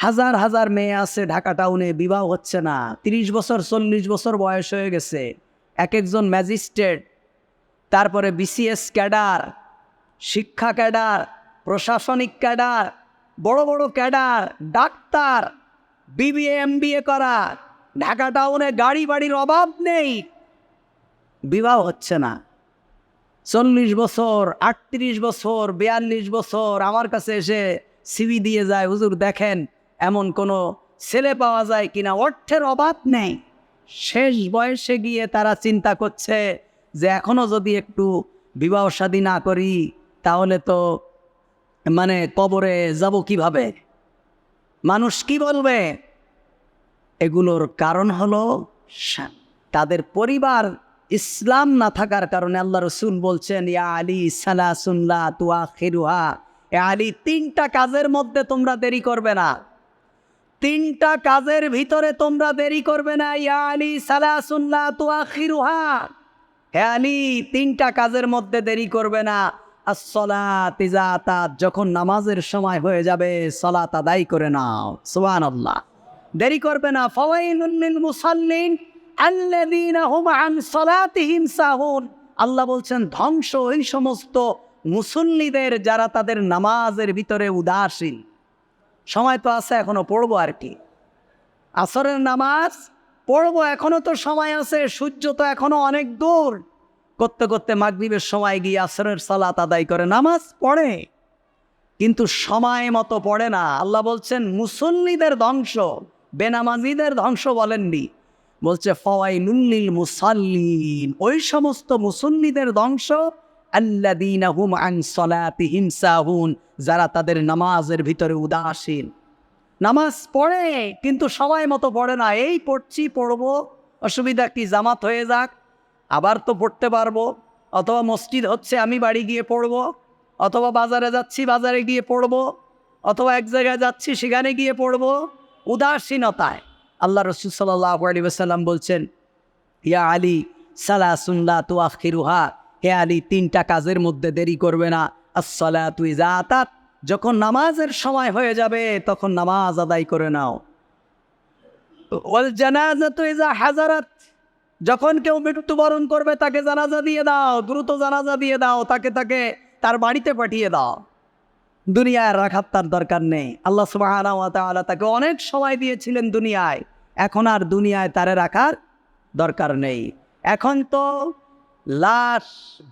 হাজার হাজার মেয়ে আছে ঢাকা টাউনে, বিবাহ হচ্ছে না। তিরিশ বছর, চল্লিশ বছর বয়স হয়ে গেছে। এক একজন ম্যাজিস্ট্রেট, তারপরে বিসিএস ক্যাডার, শিক্ষা ক্যাডার, প্রশাসনিক ক্যাডার, বড় বড় ক্যাডার, ডাক্তার, বিবিএ, এমবিএ করা। ঢাকা টাউনে গাড়ি বাড়ির অভাব নেই। বিবাহ হচ্ছে না। চল্লিশ বছর, আটত্রিশ বছর, বিয়াল্লিশ বছর, আমার কাছে এসে সিবি দিয়ে যায়, হুজুর, দেখেন এমন কোনো ছেলে পাওয়া যায় কিনা, অর্থের অভাব নেই। শেষ বয়সে গিয়ে তারা চিন্তা করছে যে এখনও যদি একটু বিবাহ শাদী না করি, তাহলে তো মানে কবরে যাব কীভাবে? মানুষ কি বলবে? এগুলোর কারণ হলো তাদের পরিবার ইসলাম না থাকার কারণে আল্লাহ রসুল বলছেন, ইয়া আলী সালাসুল্লাহ তুয়া খেরুহা এ আলী তিনটা কাজের মধ্যে তোমরা দেরি করবে না। তিনটা কাজের ভিতরে তোমরা দেরি করবে না। ইয়া আলী সালাসুল্লাহ তুয়া খিরুহা হে আলী, তিনটা কাজের মধ্যে দেরি করবে না। আসসালাত ইজাতাত যখন নামাজের সময় হয়ে যাবে, সলাত আদায় করে নাও। সুবহানাল্লাহ। দেরি করবে না। ফাওয়াইলুল লিল মুসাল্লিন, আল্লাযীনা হুম আন সালাতিহিম সাহুন। আল্লাহ বলছেন, ধ্বংস ওই সমস্ত মুসল্লিদের যারা তাদের নামাজের ভিতরে উদাসীন। সময় তো আছে, এখনও পড়ব আর কি আসরের নামাজ পড়ব, এখনও তো সময় আছে, সূর্য তো এখনও অনেক দূর। করতে করতে মাগরিবের সময় গিয়ে আসরের সালাত আদায় করে নামাজ পড়ে। কিন্তু সময় মতো পড়ে না। আল্লাহ বলছেন, মুসল্লিদের ধ্বংস, বেনামাজিদের ধ্বংস বলেননি। বলছে ফওয়াই নুল্লিল মুসাল্লিন। ওই সমস্ত মুসল্লিদের ধ্বংস সাহুন, যারা তাদের নামাজের ভিতরে উদাসীন। নামাজ পড়ে, কিন্তু সময় মতো পড়ে না। এই পড়ছি, পড়ব, অসুবিধা কি, জামাত হয়ে যাক, আবার তো পড়তে পারব। অথবা মসজিদ হচ্ছে, আমি বাড়ি গিয়ে পড়ব। অথবা বাজারে যাচ্ছি, বাজারে গিয়ে পড়ব। অথবা এক জায়গায় যাচ্ছি, সেখানে গিয়ে পড়ব। উদাসীনতায়। আল্লাহ রসুল সাল্লাহ আলী সাল্লাম বলছেন, ইয়া আলী সালা সুল্লা তু আখিরুহা হে আলী তিনটা কাজের মধ্যে দেরি করবে না। আসসালা তুই যা জাতাত যখন নামাজের সময় হয়ে যাবে, তখন নামাজ আদায় করে নাও। হাজারাত। যখন কেউ মৃত্যুবরণ করবে, তাকে জানাজা দিয়ে দাও, দ্রুত জানাজা দিয়ে দাও, তাকে তাকে তার বাড়িতে পাঠিয়ে দাও। দুনিয়ায় রাখার তার দরকার নেই। আল্লাহ ওয়া তাকে অনেক সময় দিয়েছিলেন দুনিয়ায়। এখন আর দুনিয়ায় তারে রাখার দরকার নেই। এখন তো লাশ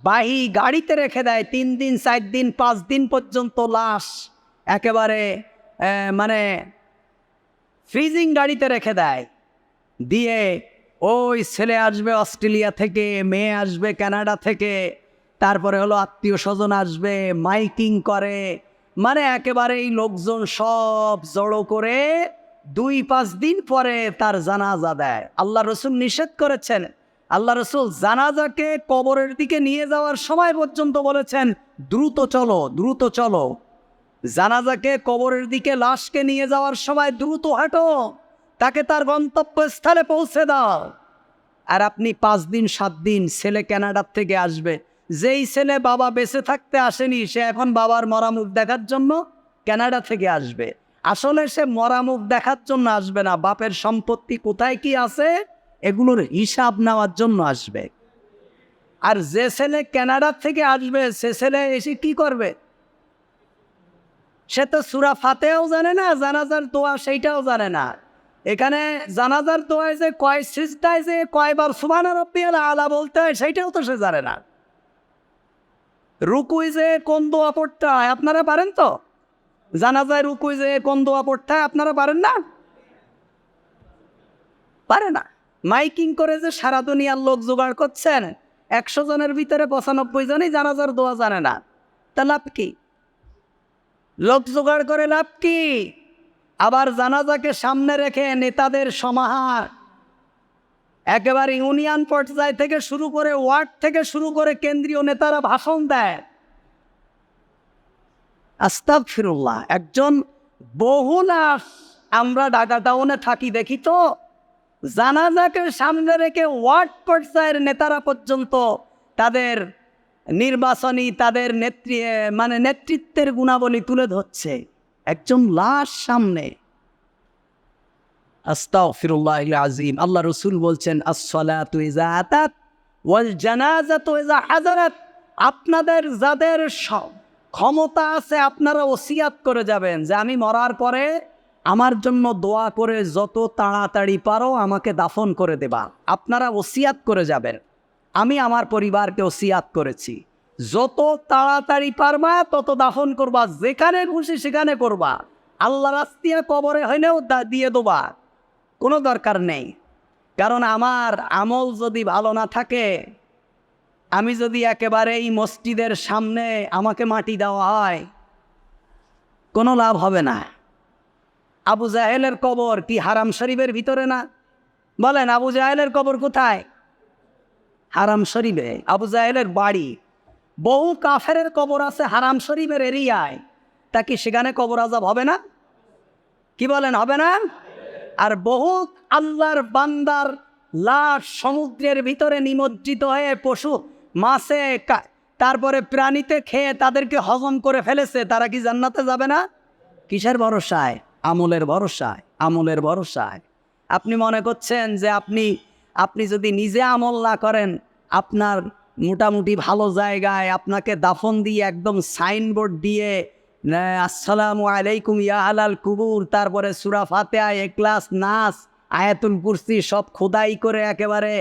বাহি গাড়িতে রেখে দেয়, তিন দিন, চার দিন, পাঁচ দিন পর্যন্ত লাশ একেবারে মানে ফ্রিজিং গাড়িতে রেখে দেয়। দিয়ে ওই ছেলে আসবে অস্ট্রেলিয়া থেকে, মেয়ে আসবে কানাডা থেকে, তারপরে হলো আত্মীয় স্বজন আসবে, মাইকিং করে মানে একেবারে এই লোকজন সব জড়ো করে দুই, পাঁচ দিন পরে তার জানাজা দেয়। আল্লাহ রসুল নিষেধ করেছেন আল্লাহ রসুল জানাজাকে কবরের দিকে নিয়ে যাওয়ার সময় পর্যন্ত বলেছেন, দ্রুত চলো দ্রুত চলো। জানাজাকে কবরের দিকে লাশকে নিয়ে যাওয়ার সময় দ্রুত হাঁটো, তাকে তার গন্তব্যস্থলে পৌঁছে দাও। আর আপনি পাঁচ দিন, সাত দিন ছেলে কানাডার থেকে আসবে। যেই ছেলে বাবা বেঁচে থাকতে আসেনি, সে এখন বাবার মরামুখ দেখার জন্য কানাডা থেকে আসবে। আসলে সে মরামুখ দেখার জন্য আসবে না। বাপের সম্পত্তি কোথায় কি আছে? এগুলোর হিসাব নেওয়ার জন্য আসবে। আর যে ছেলে কানাডার থেকে আসবে, সে ছেলে এসে কি করবে? সে তো সুরা ফাতেও জানে না, জানাজার দোয়া সেইটাও জানে না। এখানে জানাজার দোয়ায় যে কয় সিজটায় যে কয়বার সুবানা রব্বি আলা বলতে হয়, সেইটাও তো সে জানে না। রুকুই যে কোন দোয়া পড়তে হয়, আপনারা পারেন তো? জানাজায় রুকুই যে কোন দোয়া পড়তে হয়, আপনারা পারেন না? পারে না। মাইকিং করে যে সারা দুনিয়ার লোক জোগাড় করছেন, একশো জনের ভিতরে পঁচানব্বই জনই জানাজার দোয়া জানে না। তা লাভ কি? লোক জোগাড় করে লাভ কি? আবার জানাজাকে সামনে রেখে নেতাদের সমাহার। একেবারে ইউনিয়ন পর্যায় থেকে শুরু করে ওয়ার্ড থেকে শুরু করে কেন্দ্রীয় নেতারা ভাষণ দেয়। আস্তাব ফিরুল্লাহ একজন বহু লাশ আমরা ঢাকা টাউনে থাকি দেখি তো। জানাজাকে সামনে রেখে ওয়ার্ড পর্যায়ের নেতারা পর্যন্ত তাদের নির্বাচনী তাদের নেত্রী মানে নেতৃত্বের গুণাবলী তুলে ধরছে। একজন লাশ সামনে। আস্তাগফিরুল্লাহ আজিম আল্লাহ রসুল বলছেন হাজারাত আপনাদের যাদের ক্ষমতা আছে, আপনারা ওসিয়াত করে যাবেন যে, আমি মরার পরে আমার জন্য দোয়া করে যত তাড়াতাড়ি পারো আমাকে দাফন করে দেবা। আপনারা ওসিয়াত করে যাবেন। আমি আমার পরিবারকে ওসিয়াত করেছি। যত তাড়াতাড়ি পারবা, তত দাফন করবা। যেখানে খুশি সেখানে করবা। আল্লাহ রাস্তিয়া কবরে হইলেও দিয়ে দেবা। কোনো দরকার নেই। কারণ আমার আমল যদি ভালো না থাকে, আমি যদি একেবারে এই মসজিদের সামনে আমাকে মাটি দেওয়া হয়, কোনো লাভ হবে না। আবু জাহেলের কবর কি হারাম শরীফের ভিতরে না? বলেন, আবু জাহেলের কবর কোথায়? হারাম শরীফে। আবু জাহেলের বাড়ি। বহু কাফেরের কবর আছে হারাম শরীফের এরিয়ায়। তা কি সেখানে কবর আজাব হবে না? কি বলেন, হবে না? আর বহু আল্লাহর বান্দার লাশ সমুদ্রের ভিতরে নিমজ্জিত হয়ে পশু, মাছে তারপরে প্রাণীতে খেয়ে তাদেরকে হজম করে ফেলেছে, তারা কি জান্নাতে যাবে না? কিসের ভরসায়? আমলের ভরসায় আমলের ভরসায়। আপনি মনে করছেন যে আপনি আপনি যদি নিজে আমল না করেন, আপনার মোটামুটি ভালো জায়গায় আপনাকে দাফন দিয়ে একদম সাইনবোর্ড দিয়ে আসসালামু আলাইকুম, ইয়া আলাল কুবুর তারপরে সুরা ফাতেহা এক্লাস নাস, আয়াতুল কুরসি সব খোদাই করে একেবারে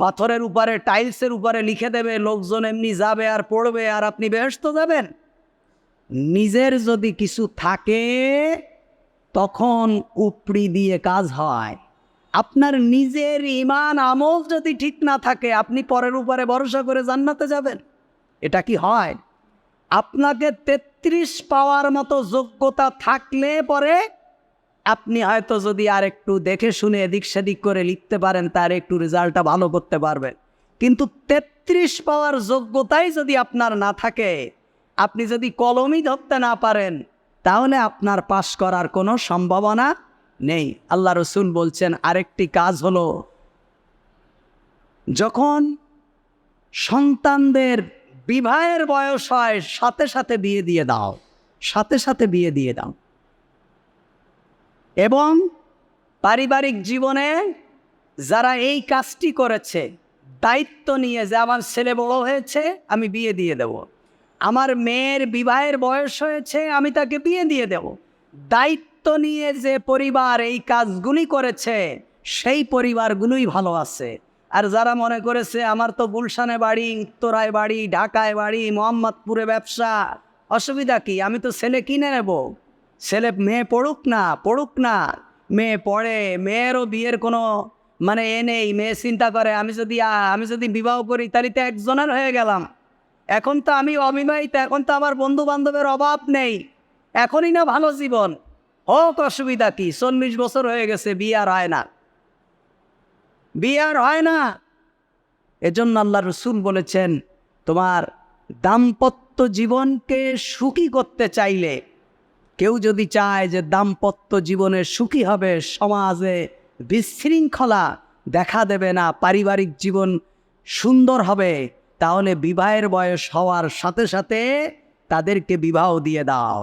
পাথরের উপরে, টাইলসের উপরে লিখে দেবে, লোকজন এমনি যাবে আর পড়বে, আর আপনি ব্যস্ত যাবেন। নিজের যদি কিছু থাকে তখন উপরি দিয়ে কাজ হয়। আপনার নিজের ইমান আমল যদি ঠিক না থাকে, আপনি পরের উপরে ভরসা করে জান্নাতে যাবেন। এটা কি হয়? আপনাকে তেত্রিশ পাওয়ার মতো যোগ্যতা থাকলে পরে আপনি হয়তো যদি আর একটু দেখে শুনে এদিক সেদিক করে লিখতে পারেন, তার একটু রেজাল্টটা ভালো করতে পারবেন। কিন্তু তেত্রিশ পাওয়ার যোগ্যতাই যদি আপনার না থাকে, আপনি যদি কলমই ধরতে না পারেন তাহলে আপনার পাশ করার কোনো সম্ভাবনা নেই। আল্লাহ রসুল বলছেন, আরেকটি কাজ হলো, যখন সন্তানদের বিবাহের বয়স হয়, সাথে সাথে বিয়ে দিয়ে দাও, সাথে সাথে বিয়ে দিয়ে দাও। এবং পারিবারিক জীবনে যারা এই কাজটি করেছে, দায়িত্ব নিয়ে যে আমার ছেলে বড় হয়েছে, আমি বিয়ে দিয়ে দেব। আমার মেয়ের বিবাহের বয়স হয়েছে, আমি তাকে বিয়ে দিয়ে দেব। দায়িত্ব নিয়ে যে পরিবার এই কাজগুলি করেছে, সেই পরিবারগুলোই ভালো আছে। আর যারা মনে করেছে, আমার তো গুলশানে বাড়ি, উত্তরায় বাড়ি, ঢাকায় বাড়ি, মোহাম্মদপুরে ব্যবসা, অসুবিধা কি? আমি তো ছেলে কিনে নেব। ছেলে মেয়ে পড়ুক না পড়ুক না। মেয়ে পড়ে, মেয়েরও বিয়ের কোনো মানে এ নেই, মেয়ে চিন্তা করে, আমি যদি আমি যদি বিবাহ করি, তাহলে তো একজনের হয়ে গেলাম। এখন তো আমি অবিবাহিত, এখন তো আমার বন্ধু বান্ধবের অভাব নেই। এখনই না ভালো জীবন। হোক, অসুবিধা কি? চল্লিশ বছর হয়ে গেছে, বিয়ে আর হয় না। বিয়ে আর হয় না। এজন্য আল্লাহ রসুল বলেছেন, তোমার দাম্পত্য জীবনকে সুখী করতে চাইলে, কেউ যদি চায় যে দাম্পত্য জীবনে সুখী হবে, সমাজে বিশৃঙ্খলা দেখা দেবে না, পারিবারিক জীবন সুন্দর হবে তাহলে বিবাহের বয়স হওয়ার সাথে সাথে তাদেরকে বিবাহ দিয়ে দাও।